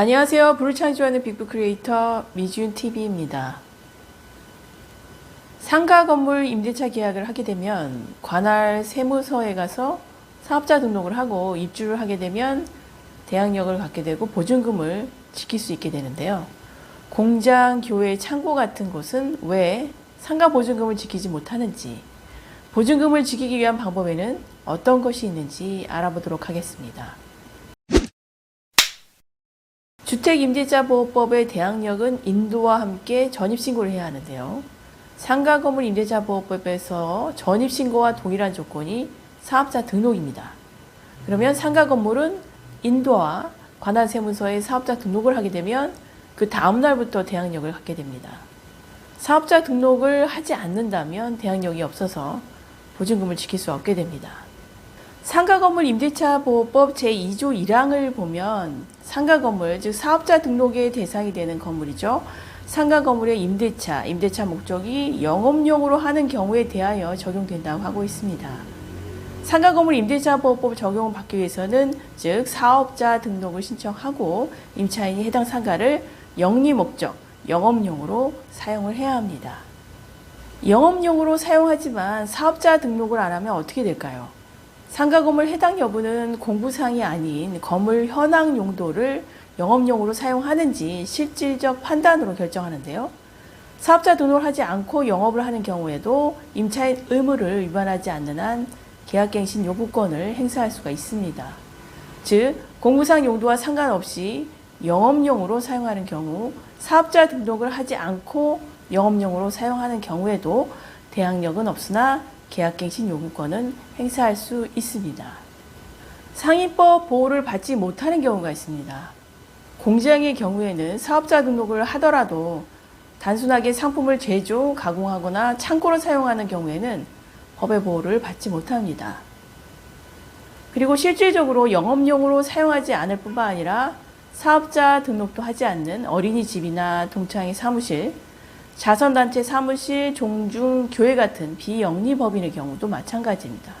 안녕하세요. 불을 창조하는 빅브 크리에이터 미준 TV입니다. 상가 건물 임대차 계약을 하게 되면 관할 세무서에 가서 사업자 등록을 하고 입주를 하게 되면 대항력을 갖게 되고 보증금을 지킬 수 있게 되는데요. 공장, 교회, 창고 같은 곳은 왜 상가 보증금을 지키지 못하는지, 보증금을 지키기 위한 방법에는 어떤 것이 있는지 알아보도록 하겠습니다. 주택임대차보호법의 대항력은 인도와 함께 전입신고를 해야 하는데요. 상가 건물 임대차보호법에서 전입신고와 동일한 조건이 사업자 등록입니다. 그러면 상가 건물은 인도와 관할 세무서에 사업자 등록을 하게 되면 그 다음 날부터 대항력을 갖게 됩니다. 사업자 등록을 하지 않는다면 대항력이 없어서 보증금을 지킬 수 없게 됩니다. 상가 건물 임대차 보호법 제2조 1항을 보면 상가 건물 즉 사업자 등록의 대상이 되는 건물이죠. 상가 건물의 임대차, 임대차 목적이 영업용으로 하는 경우에 대하여 적용된다고 하고 있습니다. 상가 건물 임대차 보호법 적용을 받기 위해서는 즉 사업자 등록을 신청하고 임차인이 해당 상가를 영리 목적, 영업용으로 사용을 해야 합니다. 영업용으로 사용하지만 사업자 등록을 안 하면 어떻게 될까요? 상가 건물 해당 여부는 공부사항이 아닌 건물 현황 용도를 영업용으로 사용하는지 실질적 판단으로 결정하는데요. 사업자 등록을 하지 않고 영업을 하는 경우에도 임차인 의무를 위반하지 않는 한 계약갱신 요구권을 행사할 수가 있습니다. 즉, 공부상 용도와 상관없이 영업용으로 사용하는 경우 사업자 등록을 하지 않고 영업용으로 사용하는 경우에도 대항력은 없으나 계약갱신 요구권은 행사할 수 있습니다. 상위법 보호를 받지 못하는 경우가 있습니다. 공장의 경우에는 사업자 등록을 하더라도 단순하게 상품을 제조, 가공하거나 창고로 사용하는 경우에는 법의 보호를 받지 못합니다. 그리고 실질적으로 영업용으로 사용하지 않을 뿐만 아니라 사업자 등록도 하지 않는 어린이집이나 동창회 사무실, 자선단체 사무실, 종중, 교회 같은 비영리법인의 경우도 마찬가지입니다.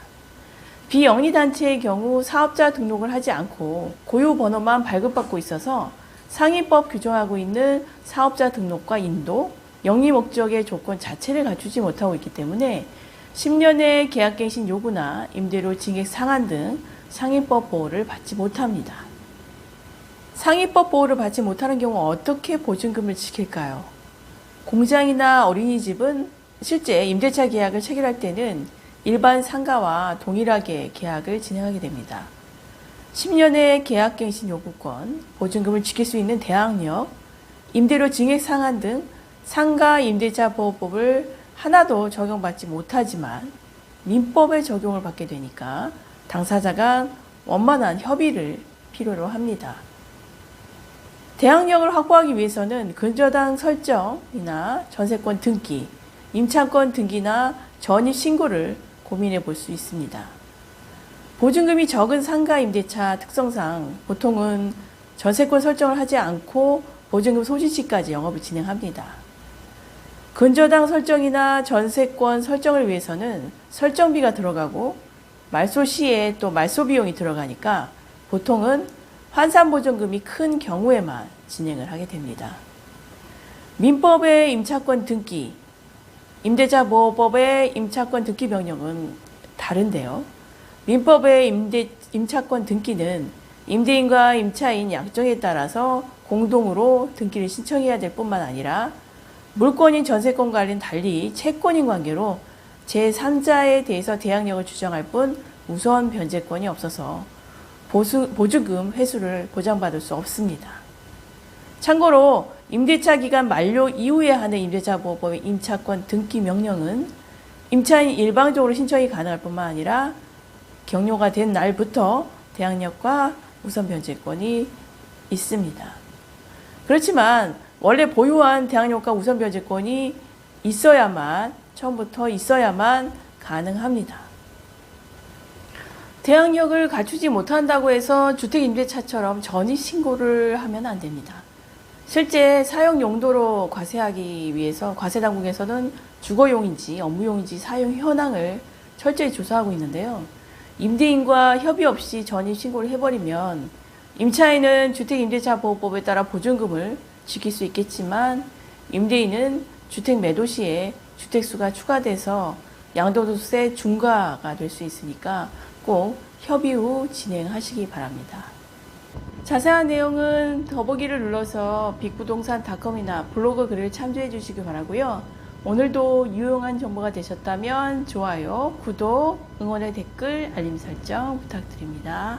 비영리단체의 경우 사업자 등록을 하지 않고 고유 번호만 발급받고 있어서 상위법 규정하고 있는 사업자 등록과 인도, 영리 목적의 조건 자체를 갖추지 못하고 있기 때문에 10년의 계약갱신 요구나 임대료 징액 상한 등 상위법 보호를 받지 못합니다. 상위법 보호를 받지 못하는 경우 어떻게 보증금을 지킬까요? 공장이나 어린이집은 실제 임대차 계약을 체결할 때는 일반 상가와 동일하게 계약을 진행하게 됩니다. 10년의 계약갱신 요구권, 보증금을 지킬 수 있는 대항력, 임대료 증액 상한 등 상가 임대차 보호법을 하나도 적용받지 못하지만 민법의 적용을 받게 되니까 당사자가 원만한 협의를 필요로 합니다. 대항력을 확보하기 위해서는 근저당 설정이나 전세권 등기, 임차권 등기나 전입 신고를 고민해 볼 수 있습니다. 보증금이 적은 상가 임대차 특성상 보통은 전세권 설정을 하지 않고 보증금 소진 시까지 영업을 진행합니다. 근저당 설정이나 전세권 설정을 위해서는 설정비가 들어가고 말소 시에 또 말소 비용이 들어가니까 보통은 환산보증금이 큰 경우에만 진행을 하게 됩니다. 민법의 임차권 등기, 임대차 보호법의 임차권 등기 명령은 다른데요. 민법의 임대, 임차권 등기는 임대인과 임차인 약정에 따라서 공동으로 등기를 신청해야 될 뿐만 아니라 물권인 전세권과는 달리 채권인 관계로 제3자에 대해서 대항력을 주장할 뿐 우선 변제권이 없어서 보수, 보증금 회수를 보장받을 수 없습니다. 참고로 임대차 기간 만료 이후에 하는 임대차 보호법의 임차권 등기 명령은 임차인이 일방적으로 신청이 가능할 뿐만 아니라 경료가 된 날부터 대항력과 우선 변제권이 있습니다. 그렇지만 원래 보유한 대항력과 우선 변제권이 있어야만 처음부터 있어야만 가능합니다. 대항력을 갖추지 못한다고 해서 주택임대차처럼 전입 신고를 하면 안 됩니다. 실제 사용 용도로 과세하기 위해서 과세당국에서는 주거용인지 업무용인지 사용 현황을 철저히 조사하고 있는데요. 임대인과 협의 없이 전입 신고를 해버리면 임차인은 주택임대차보호법에 따라 보증금을 지킬 수 있겠지만 임대인은 주택 매도 시에 주택수가 추가돼서 양도소득세 중과가 될 수 있으니까 꼭 협의 후 진행하시기 바랍니다. 자세한 내용은 더보기를 눌러서 빅부동산닷컴이나 블로그 글을 참조해 주시기 바라고요. 오늘도 유용한 정보가 되셨다면 좋아요, 구독, 응원의 댓글, 알림 설정 부탁드립니다.